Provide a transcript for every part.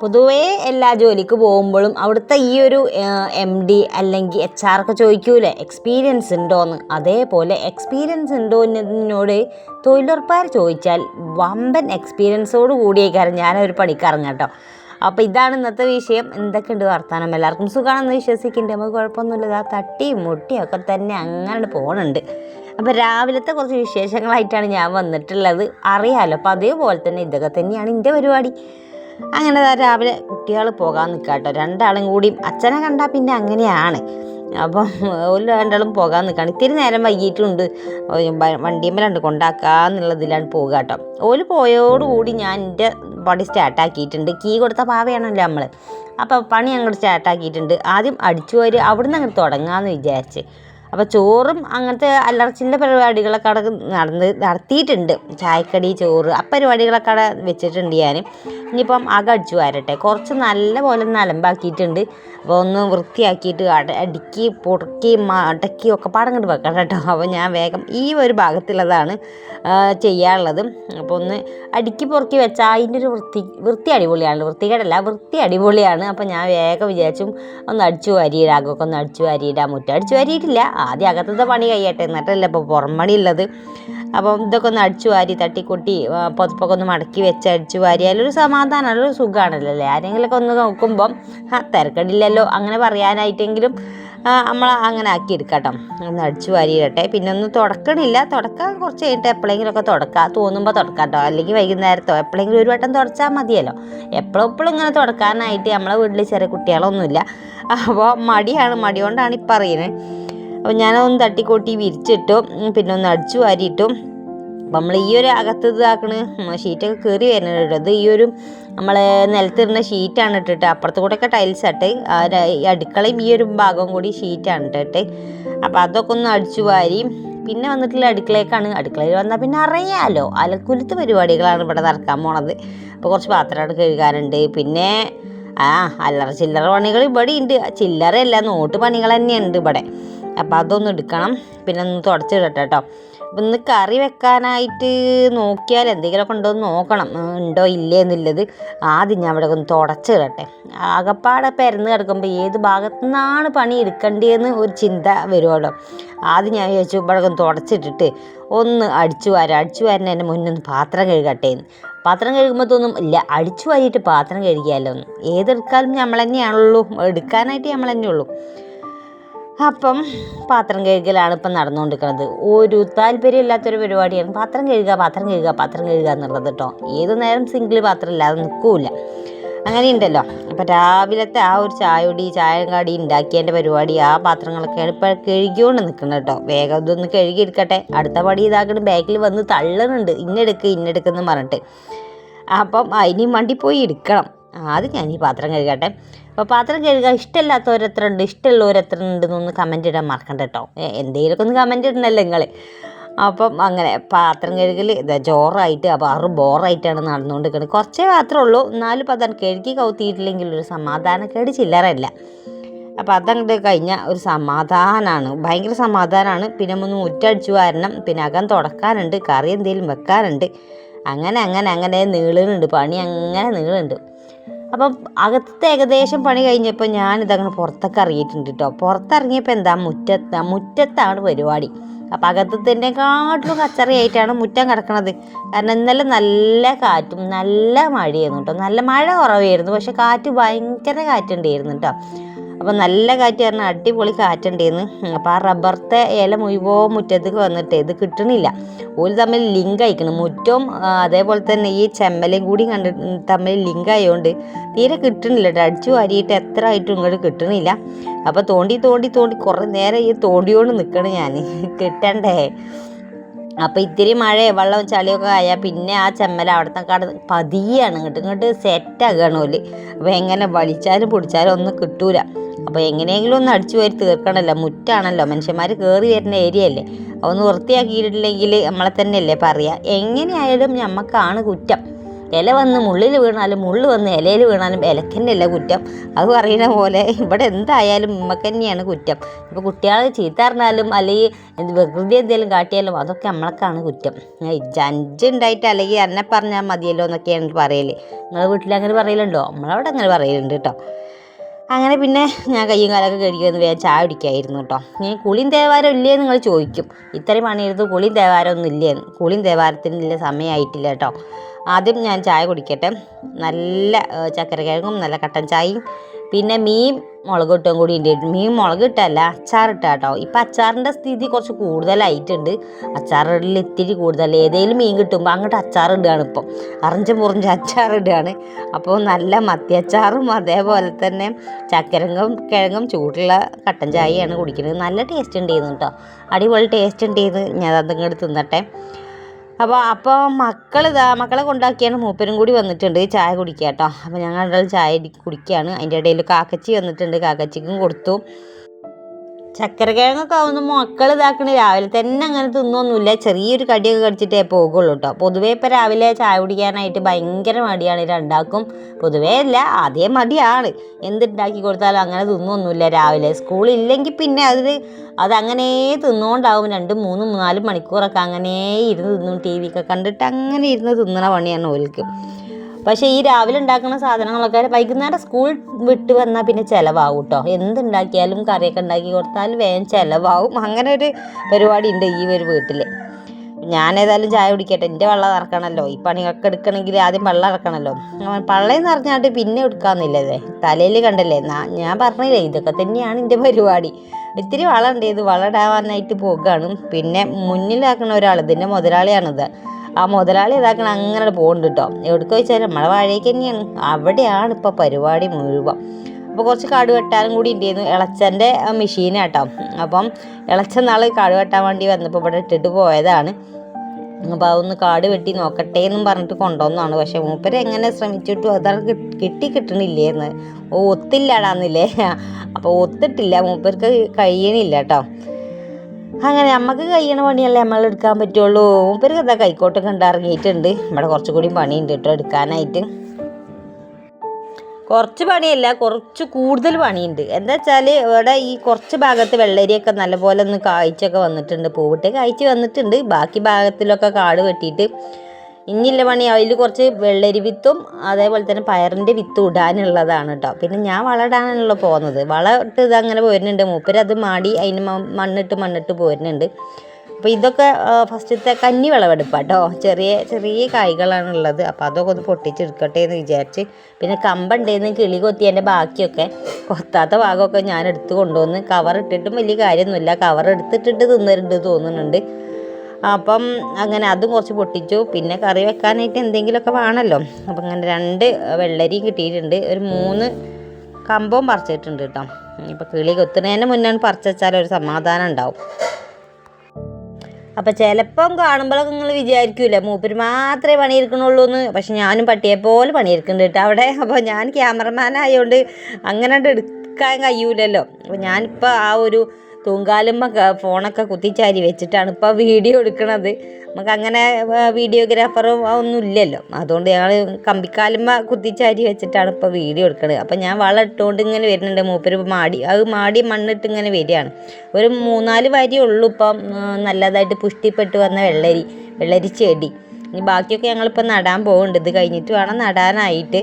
പൊതുവേ എല്ലാ ജോലിക്ക് പോകുമ്പോഴും അവിടുത്തെ ഈ ഒരു എം ഡി അല്ലെങ്കിൽ എച്ച് ആർ ഒക്കെ ചോദിക്കൂലേ എക്സ്പീരിയൻസ് ഉണ്ടോയെന്ന് അതേപോലെ എക്സ്പീരിയൻസ് ഉണ്ടോ? എന്നതിനോട് തൊഴിലുറപ്പാർ ചോദിച്ചാൽ വമ്പൻ എക്സ്പീരിയൻസോട് കൂടിയേക്കാരം ഞാനൊരു പണിക്കിറങ്ങാം കേട്ടോ അപ്പോൾ ഇതാണ് ഇന്നത്തെ വിഷയം. എന്തൊക്കെയുണ്ട് വർത്തമാനം എല്ലാവർക്കും സുഖമാണെന്ന് വിശ്വസിക്കുന്നുണ്ട്. നമുക്ക് കുഴപ്പമൊന്നുമില്ല. ഇതാ തട്ടിയും മുട്ടിയും തന്നെ അങ്ങനെ പോകുന്നുണ്ട് അപ്പോൾ രാവിലത്തെ കുറച്ച് വിശേഷങ്ങളായിട്ടാണ് ഞാൻ വന്നിട്ടുള്ളത്. അറിയാമല്ലോ അപ്പോൾ അതേപോലെ തന്നെ ഇതൊക്കെ തന്നെയാണ് എന്റെ പരിപാടി. അങ്ങനെ രാവിലെ കുട്ടികൾ പോകാൻ നിൽക്കാം കേട്ടോ രണ്ടാളും കൂടി അച്ഛനെ കണ്ടാൽ പിന്നെ അങ്ങനെയാണ്. അപ്പം ഒരു രണ്ടാളും പോകാൻ നിൽക്കുകയാണ് ഇത്തിരി നേരം വൈകിട്ടുണ്ട് വണ്ടിയമ്മലുണ്ട് കൊണ്ടാക്കാന്നുള്ളതിലാണ് പോകുക കേട്ടോ. ഓൽ പോയോടുകൂടി ഞാൻ എന്റെ പണി സ്റ്റാർട്ടാക്കിയിട്ടുണ്ട് കീ കൊടുത്ത പാവയാണല്ലോ നമ്മൾ അപ്പോൾ പണി അങ്ങോട്ട് സ്റ്റാർട്ടാക്കിയിട്ടുണ്ട് ആദ്യം അടിച്ചു വാരി അവിടുന്ന് അങ്ങോട്ട് തുടങ്ങാമെന്ന് വിചാരിച്ച്. അപ്പോൾ ചോറും അങ്ങനത്തെ അല്ലറച്ചിന്റെ പരിപാടികളൊക്കെ അവിടെ നടന്ന് നടത്തിയിട്ടുണ്ട്. ചായക്കടി ചോറ് ആ പരിപാടികളൊക്കെ അവിടെ വെച്ചിട്ടുണ്ട് ഞാൻ ഇനിയിപ്പം അകം അടിച്ചു വാരട്ടെ. കുറച്ച് നല്ല പോലെ ഒന്ന് അലമ്പാക്കിയിട്ടുണ്ട്. അപ്പോൾ ഒന്ന് വൃത്തിയാക്കിയിട്ട് അട അടുക്കി പൊറുക്കി മടക്കി ഒക്കെ പാടങ്ങോട്ട് വെക്കണം കേട്ടോ. അപ്പോൾ ഞാൻ വേഗം ഈ ഒരു ഭാഗത്തുള്ളതാണ് ചെയ്യാനുള്ളത്. അപ്പോൾ ഒന്ന് അടുക്കി പൊറുക്കി വെച്ചാൽ അതിന്റെ ഒരു വൃത്തി വൃത്തി അടിപൊളിയാണ്. വൃത്തികേടല്ല വൃത്തി അടിപൊളിയാണ്. അപ്പോൾ ഞാൻ വേഗം വിചാരിച്ചും ഒന്ന് അടിച്ചു വാരിയിടാം. അകൊക്കെ ഒന്ന് അടിച്ചു വാരിയിടാം മുറ്റം അടിച്ചു വാരിയിട്ടില്ല. ആദ്യം അകത്തത്തെ പണി കഴിയട്ടെ എന്നിട്ടല്ലേ ഇപ്പോൾ പുറം പണി ഉള്ളത് അപ്പം ഇതൊക്കെ ഒന്ന് അടിച്ചു വാരി തട്ടിക്കൊട്ടി പൊതുപ്പൊക്കെ ഒന്ന് മടക്കി വെച്ച് അടിച്ചു വാരി ഒരു സമാധാനമല്ല ഒരു സുഖമാണല്ലോ അല്ലേ ആരെങ്കിലുമൊക്കെ ഒന്ന് നോക്കുമ്പം ആ തിരക്കടില്ലല്ലോ അങ്ങനെ പറയാനായിട്ടെങ്കിലും നമ്മൾ അങ്ങനെ ആക്കി എടുക്കാട്ടോ ഒന്ന് അടിച്ചു വാരിയിടട്ടെ പിന്നെ ഒന്ന് തുടക്കണില്ല. തുടക്കാൻ കുറച്ച് കഴിഞ്ഞിട്ട് എപ്പോഴെങ്കിലുമൊക്കെ തുടക്കുക തോന്നുമ്പോൾ തുടക്കാം കേട്ടോ അല്ലെങ്കിൽ വൈകുന്നേരത്തോ എപ്പോഴെങ്കിലും ഒരു വട്ടം തുടച്ചാൽ മതിയല്ലോ. എപ്പോഴും എപ്പോഴും ഇങ്ങനെ തുടക്കാനായിട്ട് നമ്മളെ വീട്ടിൽ ചെറിയ കുട്ടികളൊന്നുമില്ല. അപ്പോൾ മടിയാണ് മടി കൊണ്ടാണ് ഇപ്പം പറയുന്നത് അപ്പോൾ ഞാനതൊന്ന് തട്ടിക്കൂട്ടി വിരിച്ചിട്ടു. പിന്നെ ഒന്ന് അടിച്ചു വാരിയിട്ടു. അപ്പം നമ്മൾ ഈ ഒരു അകത്ത് ഇതാക്കണ്. ഷീറ്റൊക്കെ കയറി വരുന്നുണ്ട് ഇത് ഈ ഒരു നമ്മൾ നിലത്തിരുന്ന ഷീറ്റാണ് ഇട്ടിട്ട്. അപ്പുറത്ത് കൂടെ ഒക്കെ ടൈൽസ് ആട്ടെ. ഈ അടുക്കളയും ഈ ഒരു ഭാഗവും കൂടി ഷീറ്റാണ് ഇട്ടിട്ട്. അപ്പോൾ അതൊക്കെ ഒന്ന് അടിച്ചു വാരി. പിന്നെ വന്നിട്ടുള്ള അടുക്കളയൊക്കെയാണ് അടുക്കളയിൽ വന്നാൽ പിന്നെ അറിയാമല്ലോ അലക്കുലത്ത് പരിപാടികളാണ് ഇവിടെ നടക്കാൻ പോണത്. അപ്പോൾ കുറച്ച് പാത്രമാണ് കഴുകാനുണ്ട്. പിന്നെ ആ അല്ലറ ചില്ലറ പണികൾ ഇവിടെ ഉണ്ട് ചില്ലറയല്ല നോട്ട് പണികൾ തന്നെയുണ്ട് ഇവിടെ. അപ്പോൾ അതൊന്ന് എടുക്കണം. പിന്നെ ഒന്ന് തുടച്ചിടട്ടെ കേട്ടോ അപ്പം ഇന്ന് കറി വെക്കാനായിട്ട് നോക്കിയാൽ എന്തെങ്കിലുമൊക്കെ ഉണ്ടോ എന്ന് നോക്കണം. ഉണ്ടോ ഇല്ലേ എന്നുള്ളത് ആദ്യം ഞാൻ അവിടെ ഒന്ന് തുടച്ചിടട്ടെ. ആകപ്പാടെ പെരന്ന് കിടക്കുമ്പോൾ ഏത് ഭാഗത്തു നിന്നാണ് പണി എടുക്കേണ്ടതെന്ന് ഒരു ചിന്ത വരുമല്ലോ ആദ്യം ഞാൻ വിചാരിച്ചു ഇവിടെ ഒന്ന് തുടച്ചിട്ടിട്ട് ഒന്ന് അടിച്ചു വാരാം. അടിച്ചു വാരുന്നതിന്റെ മുന്നേ ഒന്ന് പാത്രം കഴുകട്ടെ എന്ന്. പാത്രം കഴുകുമ്പോൾ തോന്നും ഇല്ല. അടിച്ചു വാരിയിട്ട് പാത്രം കഴുകിയാലോ എന്ന്. ഏതെടുക്കാലും നമ്മൾ തന്നെയാണുള്ളൂ എടുക്കാനായിട്ട് നമ്മൾ തന്നെ ഉള്ളൂ അപ്പം പാത്രം കഴുകലാണ് ഇപ്പം നടന്നുകൊണ്ടിരിക്കുന്നത്. ഒരു താല്പര്യമില്ലാത്തൊരു പരിപാടിയാണ് പാത്രം കഴുകുക പാത്രം കഴുകുക പാത്രം കഴുകുക എന്നുള്ളത് കേട്ടോ. ഏത് നേരം സിംഗിൾ പാത്രം ഇല്ലാതെ നിൽക്കൂല. അങ്ങനെ ഉണ്ടല്ലോ അപ്പം രാവിലത്തെ ആ ഒരു ചായയൊടി ചായം കാടി ഉണ്ടാക്കിയതിന്റെ പരിപാടി ആ പാത്രങ്ങളൊക്കെയാണ് ഇപ്പം കഴുകിയോണ്ട് നിൽക്കുന്നത് കേട്ടോ. വേഗം ഇതൊന്ന് കഴുകി എടുക്കട്ടെ അടുത്ത പടി ഇതാക്കണം ബാക്കിൽ വന്ന് തള്ളണുണ്ട്. ഇന്നെടുക്ക് ഇന്നെടുക്കുന്നു പറഞ്ഞിട്ട്. അപ്പം അതിനും വണ്ടി പോയി എടുക്കണം. ആദ്യം ഞാൻ ഈ പാത്രം കഴുകട്ടെ. അപ്പോൾ പാത്രം കഴുകാൻ ഇഷ്ടമില്ലാത്തവരെത്ര ഉണ്ട് ഇഷ്ടമുള്ളവരെത്ര ഉണ്ടെന്നൊന്ന് കമന്റ് ഇടാൻ മറക്കണ്ട കേട്ടോ എന്തെങ്കിലുമൊക്കെ ഒന്ന് കമന്റ് ഇടണല്ലോ നിങ്ങൾ അപ്പം അങ്ങനെ പാത്രം കഴുകൽ ഇതാ ജോറായിട്ട് അപ്പോൾ ആറ് ബോറായിട്ടാണ് നടന്നുകൊണ്ട് കിടക്കുന്നത് കുറച്ചേ മാത്രമേ ഉള്ളൂ. എന്നാലും ഇപ്പം അതാണ് കഴുകി കൗത്തിയിട്ടില്ലെങ്കിൽ ഒരു സമാധാനക്കേട് ചില്ലറല്ല അപ്പോൾ അതങ്ങോട്ട് കഴിഞ്ഞാൽ ഒരു സമാധാനമാണ് ഭയങ്കര സമാധാനമാണ് പിന്നെ ഒന്ന് മുറ്റടിച്ചു വരണം. പിന്നെ അകം തുടക്കാനുണ്ട്. കറി എന്തെങ്കിലും വെക്കാനുണ്ട്. അങ്ങനെ അങ്ങനെ അങ്ങനെ നീളുന്നുണ്ട് പണി അങ്ങനെ നീളുന്നുണ്ട് അപ്പം അകത്തെ ഏകദേശം പണി കഴിഞ്ഞപ്പോൾ ഞാനിതങ്ങനെ പുറത്തൊക്കെ ഇറങ്ങിയിട്ടുണ്ട് കേട്ടോ പുറത്തിറങ്ങിയപ്പോൾ എന്താ മുറ്റത്ത് മുറ്റത്താണ് പരിപാടി. അപ്പം അകത്തതിന്റെക്കാട്ടിലും കച്ചറയായിട്ടാണ് മുറ്റം കിടക്കണത്. കാരണം ഇന്നലെ നല്ല കാറ്റും നല്ല മഴയായിരുന്നു കേട്ടോ നല്ല മഴ കുറവായിരുന്നു പക്ഷെ കാറ്റ് ഭയങ്കര കാറ്റുണ്ടായിരുന്നു കേട്ടോ അപ്പോൾ നല്ല കാറ്റ് പറഞ്ഞാൽ അടിപൊളി കാറ്റുണ്ടായിരുന്നു അപ്പോൾ ആ റബ്ബറത്തെ ഇല മുഴുവോ മുറ്റത്തേക്ക് വന്നിട്ട് ഇത് കിട്ടണില്ല. ഒരു തമ്മിൽ ലിങ്ക് അയക്കണം മുറ്റവും അതേപോലെ തന്നെ ഈ ചെമ്മലയും കൂടി കണ്ട് തമ്മിൽ ലിങ്ക് ആയതുകൊണ്ട് തീരെ കിട്ടണില്ല കേട്ടോ അടിച്ചു വാരിയിട്ട് എത്ര ആയിട്ടും ഇങ്ങോട്ട് കിട്ടണില്ല. അപ്പോൾ തോണ്ടി തോണ്ടി തോണ്ടി കുറേ നേരം ഈ തോണ്ടിയോണ്ട് നിൽക്കണം ഞാൻ കിട്ടണ്ടേ? അപ്പോൾ ഇത്തിരി മഴ വെള്ളം ചളിയൊക്കെ ആയാൽ പിന്നെ ആ ചെമ്മല അവിടുത്തെ കട പതിയാണ്. ഇങ്ങോട്ട് ഇങ്ങോട്ട് സെറ്റാകണം ഓൽ. അപ്പോൾ എങ്ങനെ വലിച്ചാലും പിടിച്ചാലും ഒന്നും കിട്ടൂല. അപ്പോൾ എങ്ങനെയെങ്കിലും ഒന്ന് അടിച്ചു പോയി തീർക്കണമല്ലോ മുറ്റാണല്ലോ. മനുഷ്യന്മാർ കയറി വരുന്ന ഏരിയ അല്ലേ. ഒന്ന് വൃത്തിയാക്കിയിട്ടില്ലെങ്കിൽ നമ്മളെ തന്നെയല്ലേ പറയാ. എങ്ങനെയായാലും നമ്മക്കാണ് കുറ്റം. ഇല വന്ന് മുള്ളിൽ വീണാലും മുള്ള് വന്ന് ഇലയിൽ വീണാലും ഇലക്കന്നെയല്ല കുറ്റം? അത് പറയുന്ന പോലെ ഇവിടെ എന്തായാലും ഉമ്മക്ക് തന്നെയാണ് കുറ്റം. ഇപ്പോൾ കുട്ടികൾ ചീത്ത പറഞ്ഞാലും അല്ലെങ്കിൽ എന്ത് വികൃതി എന്തെങ്കിലും കാട്ടിയാലും അതൊക്കെ നമ്മളൊക്കെയാണ് കുറ്റം. ജഞ്ച് ഉണ്ടായിട്ട് അല്ലെങ്കിൽ എന്നെ പറഞ്ഞാൽ മതിയല്ലോ എന്നൊക്കെയാണ് പറയൽ. നിങ്ങളെ വീട്ടിൽ അങ്ങനെ പറയലുണ്ടോ? നമ്മളവിടെ അങ്ങനെ പറയലുണ്ട് കേട്ടോ അങ്ങനെ പിന്നെ ഞാൻ കയ്യും കാലൊക്കെ കഴിക്കുമെന്ന് വേഗം ചായ കുടിക്കായിരുന്നു കേട്ടോ ഞാൻ കുളിയും തേവാരം ഇല്ലേ നിങ്ങൾ ചോദിക്കും. ഇത്രയും പണിയെടുത്ത് കുളിയും തേവാരം ഒന്നും ഇല്ലേ? കുളിയും തേവാരത്തിനുള്ള സമയമായിട്ടില്ല കേട്ടോ ആദ്യം ഞാൻ ചായ കുടിക്കട്ടെ. നല്ല ചക്കരക്കിഴങ്ങും നല്ല കട്ടൻ ചായയും പിന്നെ മീൻ മുളക് ഇട്ടും കൂടി ഉണ്ട്. മീൻ മുളക് ഇട്ടല്ല അച്ചാറിട്ട കേട്ടോ ഇപ്പം അച്ചാറിന്റെ സ്ഥിതി കുറച്ച് കൂടുതലായിട്ടുണ്ട്. അച്ചാറിൽ ഇത്തിരി കൂടുതൽ ഏതെങ്കിലും മീൻ കിട്ടുമ്പോൾ അങ്ങോട്ട് അച്ചാർ ഇടുകയാണ് ഇപ്പം. അറിഞ്ച് മുറിഞ്ച് അച്ചാർ ഇടുകയാണ്. അപ്പോൾ നല്ല മത്തി അച്ചാറും അതേപോലെ തന്നെ ചക്കരങ്ങും കിഴങ്ങും ചൂടുള്ള കട്ടൻ ചായയാണ് കുടിക്കുന്നത്. നല്ല ടേസ്റ്റ് ഉണ്ടായിരുന്നു കേട്ടോ അടിപൊളി ടേസ്റ്റ് ഉണ്ടായിരുന്നു. ഞാൻ അതങ്ങോട്ട് തിന്നട്ടെ. അപ്പോൾ അപ്പോൾ മക്കൾ ഇതാ മക്കളെ കൊണ്ടാക്കിയാണ് മൂപ്പരും കൂടി വന്നിട്ടുണ്ട് ചായ കുടിക്കുക കേട്ടോ അപ്പോൾ ഞങ്ങൾ ചായ കുടിക്കുകയാണ് അതിന്റെ ഇടയിൽ കാക്കച്ചി വന്നിട്ടുണ്ട്. കാക്കച്ചിക്കും കൊടുത്തു. ചക്കരക്കിഴങ്ങൊക്കെ ആവുന്ന മക്കൾ ഇതാക്കണ. രാവിലെ തന്നെ അങ്ങനെ തിന്നൊന്നുമില്ല. ചെറിയൊരു കടിയൊക്കെ കടിച്ചിട്ടേ പോകുള്ളൂ കേട്ടോ പൊതുവേ ഇപ്പം രാവിലെ ചായ കുടിക്കാനായിട്ട് ഭയങ്കര മടിയാണ് രണ്ടാക്കും പൊതുവേ അല്ല അതേ മടിയാണ്. എന്തുണ്ടാക്കി കൊടുത്താലും അങ്ങനെ തിന്നൊന്നുമില്ല രാവിലെ. സ്കൂളില്ലെങ്കിൽ പിന്നെ അതിൽ അതങ്ങനെ തിന്നുകൊണ്ടാവും രണ്ടും മൂന്നും നാല് മണിക്കൂറൊക്കെ അങ്ങനെ ഇരുന്ന് തിന്നും. ടി വി ഒക്കെ കണ്ടിട്ട് അങ്ങനെ ഇരുന്ന് തിന്നണ പണിയാണ് ഓൽക്ക്. പക്ഷേ ഈ രാവിലെ ഉണ്ടാക്കുന്ന സാധനങ്ങളൊക്കെ വൈകുന്നേരം സ്കൂൾ വിട്ട് വന്നാൽ പിന്നെ ചിലവാകും കേട്ടോ എന്തുണ്ടാക്കിയാലും കറിയൊക്കെ ഉണ്ടാക്കി കൊടുത്താൽ വേഗം ചിലവാകും അങ്ങനെ ഒരു പരിപാടി ഉണ്ട് ഈ ഒരു വീട്ടിൽ ഞാൻ ഏതായാലും ചായ കുടിക്കട്ടെ. എന്റെ വെള്ളം ഇറക്കണമല്ലോ ഈ പണിയൊക്കെ എടുക്കണമെങ്കിൽ ആദ്യം വെള്ളം ഇറക്കണമല്ലോ പള്ളയെന്ന് പറഞ്ഞാട്ട് പിന്നെ എടുക്കാമെന്നില്ലേ തലയിൽ കണ്ടല്ലേ? ഞാൻ പറഞ്ഞില്ലേ ഇതൊക്കെ തന്നെയാണ് എന്റെ പരിപാടി. ഇത്തിരി വളം ഉണ്ട്. ഇത് വളം ഇടാവാനായിട്ട് പോകുകയാണ് പിന്നെ മുന്നിലാക്കുന്ന ഒരാൾ ഇതിന്റെ മുതലാളിയാണിത്. ആ മുതലാളി ഇതാക്കണ അങ്ങനെ പോകുന്നുണ്ട് കേട്ടോ എവിടേക്ക് വെച്ചാൽ നമ്മളെ വാഴയ്ക്ക് തന്നെയാണ്. അവിടെയാണ് ഇപ്പോൾ പരിപാടി മുഴുവൻ. അപ്പോൾ കുറച്ച് കാട് വെട്ടാനും കൂടി ഉണ്ടായിരുന്നു ഇളച്ചന്റെ മെഷീനാട്ടോ. അപ്പം ഇളച്ച നാൾ കാട് വെട്ടാൻ വേണ്ടി വന്നപ്പോൾ ഇവിടെ ഇട്ടിട്ട് പോയതാണ്. അപ്പോൾ അതൊന്ന് കാട് വെട്ടി നോക്കട്ടെ എന്നും പറഞ്ഞിട്ട് കൊണ്ടുവന്നതാണ്. പക്ഷെ മൂപ്പര് എങ്ങനെ ശ്രമിച്ചിട്ടും അതാണ് കിട്ടി കിട്ടണില്ലേന്ന്. ഓ ഒത്തില്ലാടാന്നില്ലേ? അപ്പോൾ ഒത്തിട്ടില്ല. മൂപ്പർക്ക് കഴിയണില്ല കേട്ടോ അങ്ങനെ നമുക്ക് കഴിയണ പണിയല്ലേ നമ്മൾ എടുക്കാൻ പറ്റുള്ളൂ. മൂപ്പർക്ക് കഥ കൈക്കോട്ടൊക്കെ ഉണ്ട് ഇറങ്ങിയിട്ടുണ്ട്. ഇവിടെ കുറച്ചുകൂടി പണിയുണ്ട് കേട്ടോ എടുക്കാനായിട്ട്. കുറച്ച് പണിയല്ല കുറച്ച് കൂടുതൽ പണിയുണ്ട്. എന്താ വെച്ചാൽ ഇവിടെ ഈ കുറച്ച് ഭാഗത്ത് വെള്ളരിയൊക്കെ നല്ലപോലെ ഒന്ന് കായ്ച്ചൊക്കെ വന്നിട്ടുണ്ട്. പൂവിട്ട് കായ്ച്ച് വന്നിട്ടുണ്ട്. ബാക്കി ഭാഗത്തിലൊക്കെ കാട് വെട്ടിയിട്ട് ഇനിയുള്ള പണി അതിൽ കുറച്ച് വെള്ളരി വിത്തും അതേപോലെ തന്നെ പയറിന്റെ വിത്തും ഇടാനുള്ളതാണ് കേട്ടോ പിന്നെ ഞാൻ വളം ഇടാനാണല്ലോ പോകുന്നത് വളം ഇട്ട് ഇത് അങ്ങനെ പോരുന്നുണ്ട്. മൂപ്പര് അത് മാടി അതിന് മണ്ണിട്ട് മണ്ണിട്ട് പോരുന്നുണ്ട്. അപ്പോൾ ഇതൊക്കെ ഫസ്റ്റത്തെ കന്നി വിളവെടുപ്പാട്ടോ ചെറിയ ചെറിയ കായ്കളാണുള്ളത്. അപ്പോൾ അതൊക്കെ ഒന്ന് പൊട്ടിച്ചെടുക്കട്ടെ എന്ന് വിചാരിച്ച്. പിന്നെ കമ്പുണ്ടെന്ന് കിളി കൊത്തിയതിന്റെ ബാക്കിയൊക്കെ കൊത്താത്ത ഭാഗമൊക്കെ ഞാൻ എടുത്ത് കൊണ്ടുവന്ന് കവർ ഇട്ടിട്ടും വലിയ കാര്യമൊന്നുമില്ല. കവർ എടുത്തിട്ടിട്ട് തിന്നരുണ്ട് തോന്നുന്നുണ്ട്. അപ്പം അങ്ങനെ അതും കുറച്ച് പൊട്ടിച്ചു. പിന്നെ കറി വെക്കാനായിട്ട് എന്തെങ്കിലുമൊക്കെ വേണമല്ലോ. അപ്പം അങ്ങനെ രണ്ട് വെള്ളരിയും കിട്ടിയിട്ടുണ്ട്. ഒരു മൂന്ന് കമ്പവും പറിച്ചിട്ടുണ്ട് കേട്ടോ. ഇപ്പം കിളി കൊത്തുന്നതിന് മുന്നേ പറിച്ചാൽ ഒരു സമാധാനം ഉണ്ടാവും. അപ്പം ചിലപ്പം കാണുമ്പോഴൊക്കെ നിങ്ങൾ വിചാരിക്കൂല മൂപ്പര് മാത്രമേ പണിയെടുക്കണുള്ളൂ എന്ന്. പക്ഷെ ഞാനും പട്ടിയെ പോലെ പണിയെടുക്കുന്നുണ്ട് കേട്ടോ അവിടെ. അപ്പോൾ ഞാൻ ക്യാമറമാനായതുകൊണ്ട് അങ്ങനെ എടുക്കാൻ കഴിയൂലല്ലോ. അപ്പോൾ ഞാനിപ്പോൾ ആ ഒരു തൂങ്കാലുമ്മ ഫോണൊക്കെ കുത്തിച്ചാരി വെച്ചിട്ടാണ് ഇപ്പോൾ വീഡിയോ എടുക്കുന്നത് നമുക്ക് അങ്ങനെ വീഡിയോഗ്രാഫറും ഒന്നും ഇല്ലല്ലോ. അതുകൊണ്ട് ഞങ്ങൾ കമ്പിക്കാലുമ്മ കുത്തിച്ചാരി വെച്ചിട്ടാണ് ഇപ്പോൾ വീഡിയോ എടുക്കുന്നത് അപ്പോൾ ഞാൻ വളം ഇട്ടുകൊണ്ട് ഇങ്ങനെ വരുന്നുണ്ട്. മൂപ്പര് മാടി അത് മാടി മണ്ണിട്ട് ഇങ്ങനെ വരികയാണ്. ഒരു മൂന്നാൽ വരി ഉള്ളൂ ഇപ്പം നല്ലതായിട്ട് പുഷ്ടിപ്പെട്ട് വന്ന വെള്ളരി വെള്ളരി ചെടി. ഇനി ബാക്കിയൊക്കെ ഞങ്ങളിപ്പോൾ നടാൻ പോകുന്നുണ്ട് ഇത് കഴിഞ്ഞിട്ട് വേണം നടാനായിട്ട്.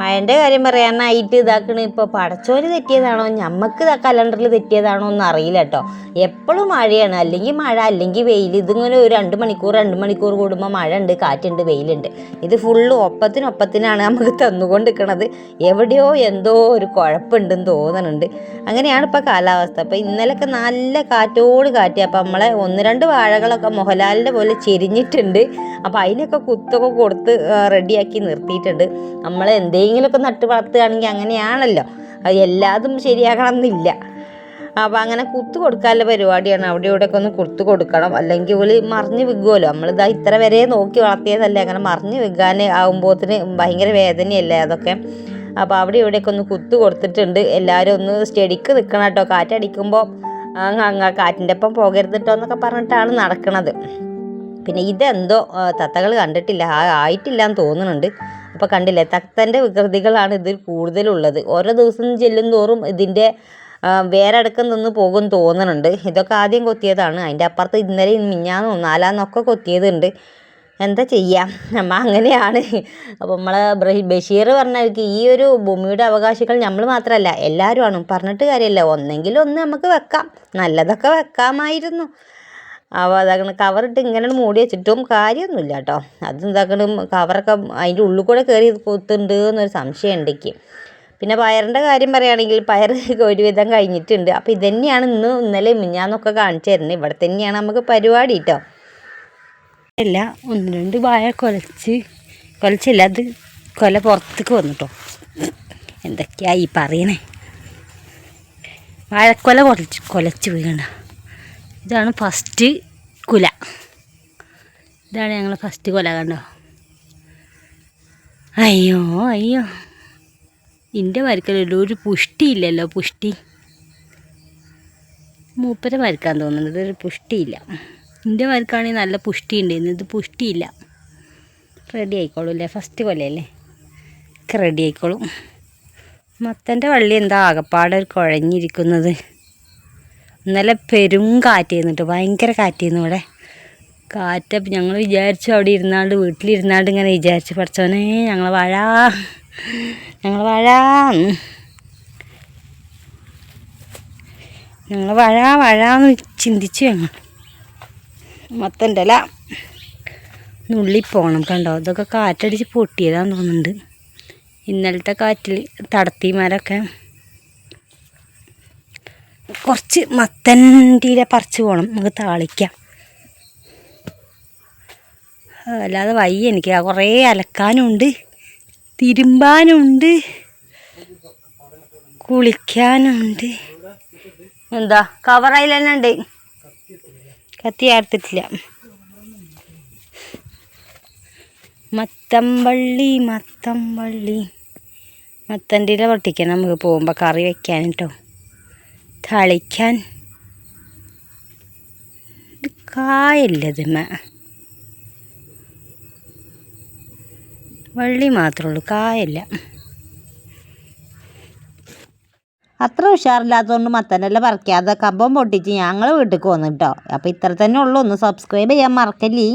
മഴന്റെ കാര്യം പറയാനായിട്ട് ഇതാക്കണ? ഇപ്പോൾ പടച്ചോര് തെറ്റിയതാണോ? ഞമ്മക്ക് കലണ്ടറിൽ തെറ്റിയതാണോ എന്ന് അറിയില്ല കേട്ടോ എപ്പോഴും മഴയാണ്. അല്ലെങ്കിൽ മഴ അല്ലെങ്കിൽ വെയിൽ ഇതിങ്ങനെ ഒരു രണ്ട് മണിക്കൂർ രണ്ട് മണിക്കൂർ കൂടുമ്പോൾ മഴ ഉണ്ട് കാറ്റുണ്ട് വെയിലുണ്ട്. ഇത് ഫുള്ള് ഒപ്പത്തിനൊപ്പത്തിനാണ് നമുക്ക് തന്നുകൊണ്ട് എവിടെയോ എന്തോ ഒരു കുഴപ്പമുണ്ടെന്ന് തോന്നുന്നുണ്ട് അങ്ങനെയാണ് ഇപ്പോൾ കാലാവസ്ഥ. അപ്പോൾ ഇന്നലെയൊക്കെ നല്ല കാറ്റോട് കാറ്റ്. അപ്പോൾ നമ്മളെ ഒന്ന് രണ്ട് വാഴകളൊക്കെ മൊഹലാലിന്റെ പോലെ ചെരിഞ്ഞിട്ടുണ്ട്. അപ്പോൾ അതിനൊക്കെ കുത്തൊക്കെ കൊടുത്ത് റെഡിയാക്കി നിർത്തിയിട്ടുണ്ട്. നമ്മൾ എന്തെങ്കിലുമൊക്കെ നട്ട് വളർത്തുകയാണെങ്കിൽ അങ്ങനെയാണല്ലോ. അത് എല്ലാതും ശരിയാകണം എന്നില്ല അപ്പോൾ അങ്ങനെ കുത്തു കൊടുക്കാനുള്ള പരിപാടിയാണ്. അവിടെ ഇവിടെയൊക്കെ ഒന്ന് കുത്തു കൊടുക്കണം. അല്ലെങ്കിൽ ഒരു മറിഞ്ഞ് വിൽക്കുമല്ലോ. നമ്മളിതാ ഇത്ര വരെ നോക്കി വളർത്തിയതല്ലേ. അങ്ങനെ മറിഞ്ഞ് വിൽക്കാൻ ആകുമ്പോഴത്തിന് ഭയങ്കര വേദനയല്ലേ അതൊക്കെ. അപ്പോൾ അവിടെ ഇവിടെയൊക്കെ ഒന്ന് കുത്തു കൊടുത്തിട്ടുണ്ട്. എല്ലാവരും ഒന്ന് സ്റ്റഡിക്ക് നിൽക്കണം കേട്ടോ. കാറ്റടിക്കുമ്പോൾ കാറ്റിന്റെ ഒപ്പം പോകരുത് കേട്ടോ എന്നൊക്കെ പറഞ്ഞിട്ടാണ് നടക്കുന്നത് പിന്നെ ഇതെന്തോ തത്തകൾ കണ്ടിട്ടില്ല. ആയിട്ടില്ല എന്ന് തോന്നുന്നുണ്ട്. അപ്പോൾ കണ്ടില്ലേ തക്തന്റെ വികൃതികളാണ് ഇതിൽ കൂടുതലുള്ളത്. ഓരോ ദിവസം ചെല്ലും തോറും ഇതിന്റെ വേരടക്കം നിന്ന് പോകും തോന്നുന്നുണ്ട് ഇതൊക്കെ ആദ്യം കൊത്തിയതാണ്. അതിന്റെ അപ്പുറത്ത് ഇന്നലെ മിഞ്ഞാന്നോ നാലാന്നൊക്കെ കൊത്തിയതുണ്ട്. എന്താ ചെയ്യാം? നമ്മൾ അങ്ങനെയാണ്. അപ്പോൾ നമ്മളെ ബഷീർ പറഞ്ഞവർക്ക് ഈ ഒരു ഭൂമിയുടെ അവകാശികൾ നമ്മൾ മാത്രമല്ല എല്ലാവരുമാണ് പറഞ്ഞിട്ട് കാര്യമില്ല ഒന്നെങ്കിലും ഒന്ന് നമുക്ക് വെക്കാം. നല്ലതൊക്കെ വെക്കാമായിരുന്നു. അപ്പോൾ അതാകണം കവറിട്ട് ഇങ്ങനെ മൂടി വെച്ചിട്ടും കാര്യമൊന്നുമില്ല കേട്ടോ അത് കവറൊക്കെ അതിന്റെ ഉള്ളിൽ കൂടെ കയറി കൊത്തുണ്ട് എന്നൊരു സംശയം ഉണ്ട് എനിക്ക് പിന്നെ പയറിന്റെ കാര്യം പറയുകയാണെങ്കിൽ പയർ ഒരുവിധം കഴിഞ്ഞിട്ടുണ്ട്. അപ്പോൾ ഇതന്നെയാണ് ഇന്ന് ഇന്നലെ മിഞ്ഞാന്നൊക്കെ കാണിച്ചു തരുന്നത്. ഇവിടെ തന്നെയാണ് നമുക്ക് പരിപാടി കേട്ടോ അല്ല ഒന്ന് രണ്ട് വായ കുലച്ച് കുലച്ചില്ല അത് കൊല പുറത്തേക്ക് വന്നിട്ടോ എന്തൊക്കെയായി പറയണേ? വാഴക്കൊല കുലച്ച് കുലച്ച് കണ്ട ഇതാണ് ഫസ്റ്റ് കുല. ഇതാണ് ഞങ്ങൾ ഫസ്റ്റ് കുല കണ്ടോ? അയ്യോ അയ്യോ. എന്റെ മരക്കലല്ലോ ഒരു പുഷ്ടിയില്ലല്ലോ പുഷ്ടി. മൂപ്പരെ മരക്കാൻ തോന്നുന്നത് ഒരു പുഷ്ടിയില്ല എന്റെ മരക്കാണെങ്കിൽ നല്ല പുഷ്ടി ഉണ്ട് ഇത് പുഷ്ടിയില്ല റെഡി ആയിക്കോളും അല്ലേ ഫസ്റ്റ് കൊല്ലല്ലേ ഒക്കെ റെഡി ആയിക്കോളും. മത്തന്റെ വള്ളി എന്താ ആകപ്പാടെ ഒരു കുഴഞ്ഞിരിക്കുന്നത്? ഇന്നലെ പെരും കാറ്റ് ചെയ്യുന്നുണ്ട് ഭയങ്കര കാറ്റ് ഇവിടെ. കാറ്റ് ഞങ്ങൾ വിചാരിച്ചു അവിടെ ഇരുന്നാണ്ട് വീട്ടിലിരുന്നാണ്ട് ഇങ്ങനെ വിചാരിച്ചു. പഠിച്ചവനെ ഞങ്ങൾ വാഴ. ഞങ്ങൾ വാഴ. ഞങ്ങൾ വാഴ വാഴ എന്ന് ചിന്തിച്ചു ഞങ്ങൾ മത്തന്റെ ഇല നുള്ളിപ്പോണം കണ്ടോ? ഇതൊക്കെ കാറ്റടിച്ച് പൊട്ടിയതാന്ന് തോന്നുന്നുണ്ട്. ഇന്നലത്തെ കാറ്റിൽ തടത്തിമാരൊക്കെ കുറച്ച് മത്തന്റെ പറിച്ച് പോകണം നമുക്ക് താളിക്കാം. അല്ലാതെ വയ്യ എനിക്ക്. കുറേ അലക്കാനുണ്ട്. തിരുമ്പാനുണ്ട്. കുളിക്കാനുണ്ട്. എന്താ? കവറായി തന്നെ ഉണ്ട്. കത്തി ആർത്തിട്ടില്ല മത്തമ്പള്ളി മത്തമ്പള്ളി മത്തന്റെ ഇല പൊട്ടിക്കാൻ നമുക്ക് പോകുമ്പോൾ കറി വെക്കാൻ കേട്ടോ തളിക്കാൻ ഇത് വള്ളി മാത്രമേ ഉള്ളൂ കായല്ല അത്ര ഉഷാറില്ലാത്തതുകൊണ്ട് മത്തനെല്ലാം പറിക്കാതെ കമ്പം പൊട്ടിച്ച് ഞങ്ങൾ വീട്ടിൽ വന്നു കേട്ടോ അപ്പോൾ ഇത്ര തന്നെ ഉള്ളൂ. ഒന്ന് സബ്സ്ക്രൈബ് ചെയ്യാൻ മറക്കല്ലേ?